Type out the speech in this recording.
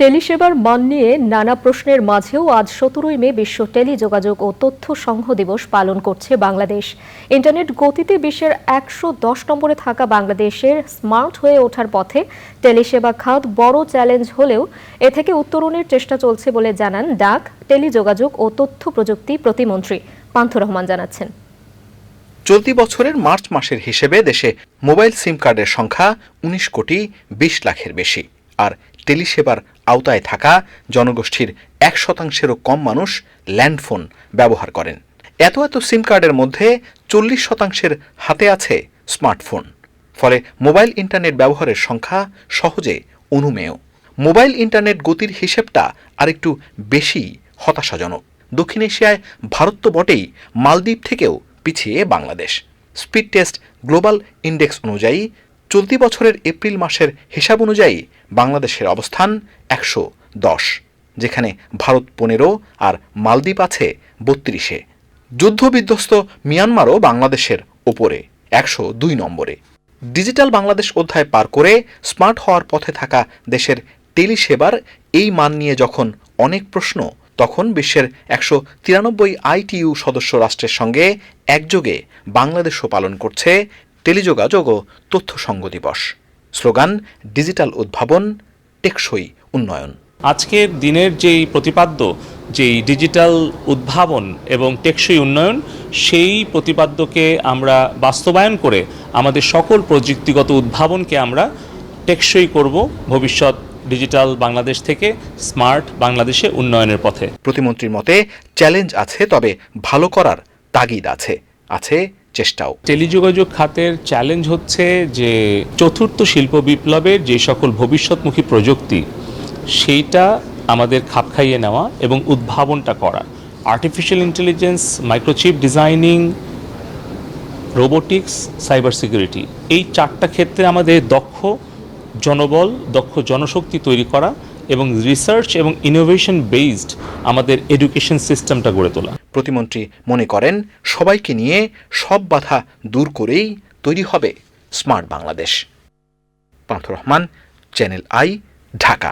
টেলিসেবার মান নিয়ে নানা প্রশ্নের মাঝেও আজ সতেরোই মে বিশ্ব টেলিযোগাযোগ ও তথ্য সংঘ দিবস পালন করছে বাংলাদেশ। ইন্টারনেট গতিতে বিশ্বের একশো দশ নম্বরে থাকা বাংলাদেশের স্মার্ট হয়ে ওঠার পথে টেলিসেবা খাত বড় চ্যালেঞ্জ হলেও এ থেকে উত্তরণের চেষ্টা চলছে বলে জানান ডাক, টেলিযোগাযোগ ও তথ্য প্রযুক্তি প্রতিমন্ত্রী পান্থ রহমান জানাচ্ছেন। চলতি বছরের মার্চ মাসের হিসেবে দেশে মোবাইল সিম কার্ডের সংখ্যা উনিশ কোটি বিশ লাখের বেশি, আর টেলিসেবার আওতায় থাকা জনগোষ্ঠীর এক শতাংশেরও কম মানুষ ল্যান্ডফোন ব্যবহার করেন। এত এত সিম কার্ডের মধ্যে চল্লিশ শতাংশের হাতে আছে স্মার্টফোন। ফলে মোবাইল ইন্টারনেট ব্যবহারের সংখ্যা সহজে অনুমেয়। মোবাইল ইন্টারনেট গতির হিসেবটা আরেকটু বেশি হতাশাজনক। দক্ষিণ এশিয়ায় ভারত তো বটেই মালদ্বীপ থেকেও পিছিয়ে Bangladesh. Speed test global index অনুযায়ী চলতি বছরের এপ্রিল মাসের হিসাব অনুযায়ী বাংলাদেশের অবস্থান একশো দশ, যেখানে ভারত পনেরো আর মালদ্বীপ আছে বত্রিশে। যুদ্ধবিধ্বস্ত মিয়ানমারও বাংলাদেশের ওপরে, একশো দুই নম্বরে। ডিজিটাল বাংলাদেশ অধ্যায় পার করে স্মার্ট হওয়ার পথে থাকা দেশের টেলিসেবার এই মান নিয়ে যখন অনেক প্রশ্ন, তখন বিশ্বের একশো তিরানব্বই আইটিইউ সদস্য রাষ্ট্রের সঙ্গে একযোগে বাংলাদেশও পালন করছে টেলিযোগাযোগ ও তথ্য সংঘ দিবস। স্লোগান ডিজিটাল উদ্ভাবন টেকসই উন্নয়ন। আজকের দিনের যেই প্রতিপাদ্য যেই ডিজিটাল উদ্ভাবন এবং টেকসই উন্নয়ন সেই প্রতিপাদ্যকে আমরা বাস্তবায়ন করে আমাদের সকল প্রযুক্তিগত উদ্ভাবনকে আমরা টেকসই করব ভবিষ্যৎ ডিজিটাল বাংলাদেশ থেকে স্মার্ট বাংলাদেশে উন্নয়নের পথে। প্রতিমন্ত্রীর মতে চ্যালেঞ্জ আছে তবে ভালো করার তাগিদ আছে আছে চেষ্টাও। টেলিযোগাযোগ খাতের চ্যালেঞ্জ হচ্ছে যে চতুর্থ শিল্প বিপ্লবের যে সকল ভবিষ্যৎমুখী প্রযুক্তি, সেইটা আমাদের খাপ খাইয়ে নেওয়া এবং উদ্ভাবনটা করা। Artificial intelligence microchip designing robotics cyber security এই চারটা ক্ষেত্রে আমাদের দক্ষ জনবল, দক্ষ জনশক্তি তৈরি করা এবং রিসার্চ এবং ইনোভেশন বেসড আমাদের এডুকেশন সিস্টেমটা গড়ে তোলা। প্রতিমন্ত্রী মনে করেন, সবাইকে নিয়ে সব বাধা দূর করেই তৈরি হবে smart Bangladesh. Pantho Rahman, channel I, Dhaka.